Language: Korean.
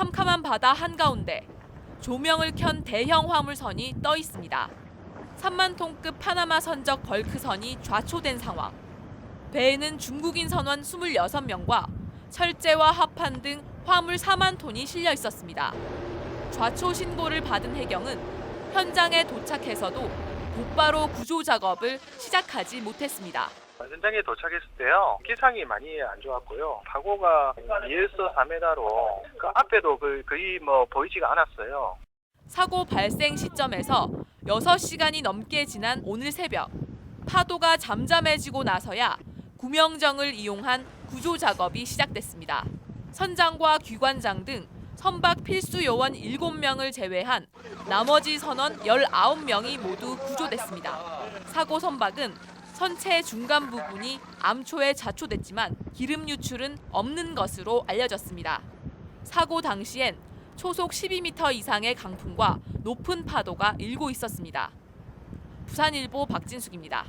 캄캄한 바다 한가운데 조명을 켠 대형 화물선이 떠 있습니다. 3만 톤급 파나마 선적 벌크선이 좌초된 상황. 배에는 중국인 선원 26명과 철제와 합판 등 화물 4만 톤이 실려 있었습니다. 좌초 신고를 받은 해경은 현장에 도착해서도 곧바로 구조 작업을 시작하지 못했습니다. 현장에 도착했을 때요 기상이 많이 안 좋았고요 파고가 2에서 4m로 그 앞에도 그 거의 뭐 보이지가 않았어요 사고 발생 시점에서 6시간이 넘게 지난 오늘 새벽 파도가 잠잠해지고 나서야 구명정을 이용한 구조 작업이 시작됐습니다. 선장과 귀관장 등 선박 필수 요원 7명을 제외한 나머지 선원 19명이 모두 구조됐습니다. 사고 선박은 선체 중간 부분이 암초에 자초됐지만 기름 유출은 없는 것으로 알려졌습니다. 사고 당시엔 초속 12m 이상의 강풍과 높은 파도가 일고 있었습니다. 부산일보 박진숙입니다.